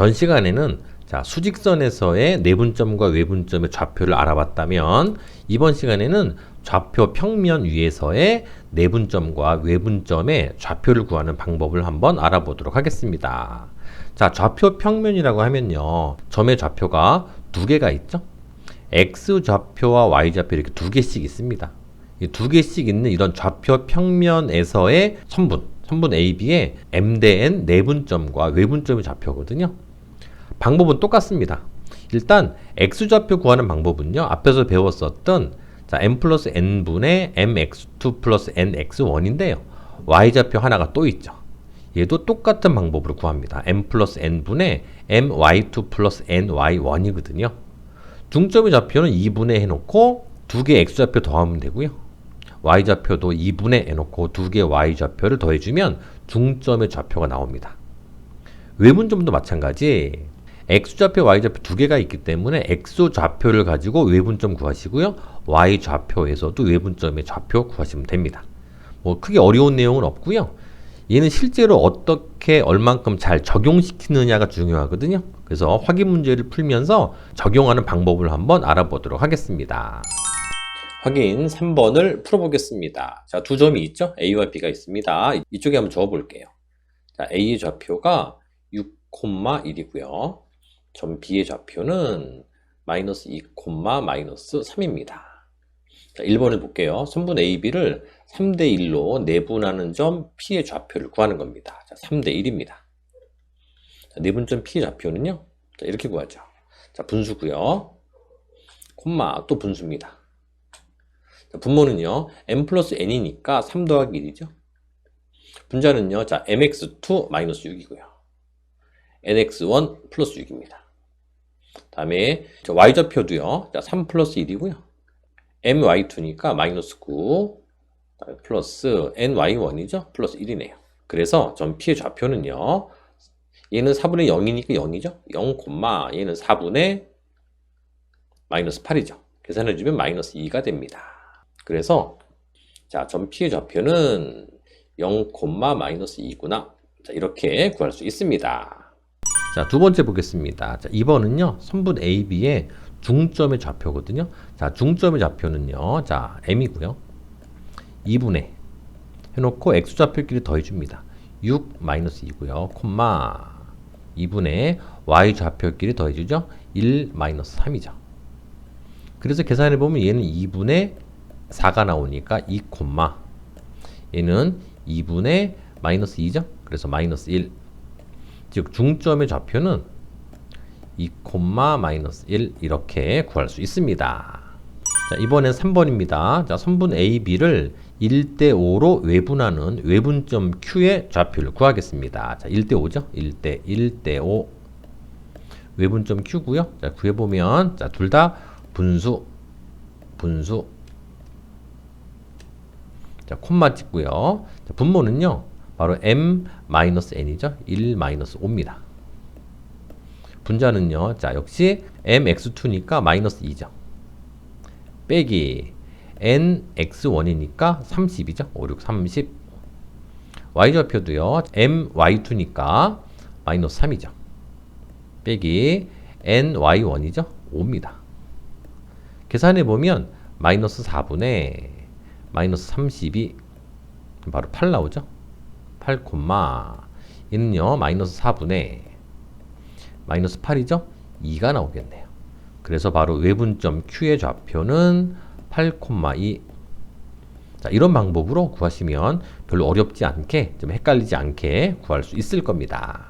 전 시간에는 자, 수직선에서의 내분점과 외분점의 좌표를 알아봤다면 이번 시간에는 좌표 평면 위에서의 내분점과 외분점의 좌표를 구하는 방법을 한번 알아보도록 하겠습니다. 자, 좌표 평면이라고 하면요. 점의 좌표가 두 개가 있죠. X 좌표와 Y 좌표 이렇게 두 개씩 있습니다. 이 두 개씩 있는 이런 좌표 평면에서의 선분, 선분 AB의 M 대 N 내분점과 외분점의 좌표거든요. 방법은 똑같습니다. 일단 x 좌표 구하는 방법은요. 앞에서 배웠었던 자, m 플러스 n분의 mx2 플러스 nx1인데요. y 좌표 하나가 또 있죠. 얘도 똑같은 방법으로 구합니다. m 플러스 n분의 my2 플러스 ny1이거든요. 중점의 좌표는 2분의 해놓고 두 개 x 좌표 더하면 되고요. y 좌표도 2분의 해놓고 두 개 y 좌표를 더해주면 중점의 좌표가 나옵니다. 외분점도 마찬가지. X좌표, y좌표 두 개가 있기 때문에 x좌표를 가지고 외분점 구하시고요. y좌표에서도 외분점의 좌표 구하시면 됩니다. 뭐 크게 어려운 내용은 없고요. 얘는 실제로 어떻게 얼만큼 잘 적용시키느냐가 중요하거든요. 그래서 확인 문제를 풀면서 적용하는 방법을 한번 알아보도록 하겠습니다. 확인 3번을 풀어보겠습니다. 자, 두 점이 있죠? A와 B가 있습니다. 이쪽에 한번 적어볼게요. 자, A 좌표가 6,1이고요. 점 B의 좌표는 마이너스 2, 마이너스 3입니다. 자, 1번을 볼게요. 선분 AB를 3대 1로 내분하는 점 P의 좌표를 구하는 겁니다. 자, 3대 1입니다. 자, 내분점 P의 좌표는요. 자, 이렇게 구하죠. 자, 분수고요. 콤마 또 분수입니다. 자, 분모는요. m 플러스 n이니까 3 더하기 1이죠. 분자는요. 자, mx2 마이너스 6이고요. Nx1 플러스 6입니다. 다음에 y좌표도요. 자, 3 플러스 1이고요. my2니까 마이너스 9 플러스 ny1이죠. 플러스 1이네요. 그래서 점 P의 좌표는요. 얘는 4분의 0이니까 0이죠. 0, 얘는 4분의 마이너스 8이죠. 계산해주면 마이너스 2가 됩니다. 그래서 자, 점 P의 좌표는 0, 마이너스 2구나. 자, 이렇게 구할 수 있습니다. 자, 두 번째 보겠습니다. 자, 2번은요, 선분 AB의 중점의 좌표거든요. 자, 중점의 좌표는요, 자, M이고요. 2분의 해 놓고 X좌표끼리 더해 줍니다. 6 마이너스 2고요. 콤마 2분의 Y좌표끼리 더해 주죠. 1 마이너스 3이죠. 그래서 계산해 보면 얘는 2분의 4가 나오니까 2 콤마 얘는 2분의 마이너스 2죠. 그래서 마이너스 1 즉 중점의 좌표는 2, 마이너스 1 이렇게 구할 수 있습니다. 자, 이번엔 3번입니다. 자, 선분 AB를 1대 5로 외분하는 외분점 Q의 좌표를 구하겠습니다. 자, 1대 5죠? 1대 1대 5 외분점 Q고요. 자, 구해 보면 자, 둘 다 분수 분수 자, 콤마 찍고요. 자, 분모는요. 바로 m-n이죠. 1-5입니다. 분자는요. 자, 역시 mx2니까 마이너스 2죠. 빼기 nx1이니까 30이죠. 5, 6, 30. y좌표도요. my2니까 마이너스 3이죠. 빼기 ny1이죠. 5입니다. 계산해 보면 마이너스 4분의 마이너스 32 바로 8 나오죠. 8, 얘는요 마이너스 4분의 마이너스 8이죠? 2가 나오겠네요. 그래서 바로 외분점 Q의 좌표는 8,2 자, 이런 방법으로 구하시면 별로 어렵지 않게 좀 헷갈리지 않게 구할 수 있을 겁니다.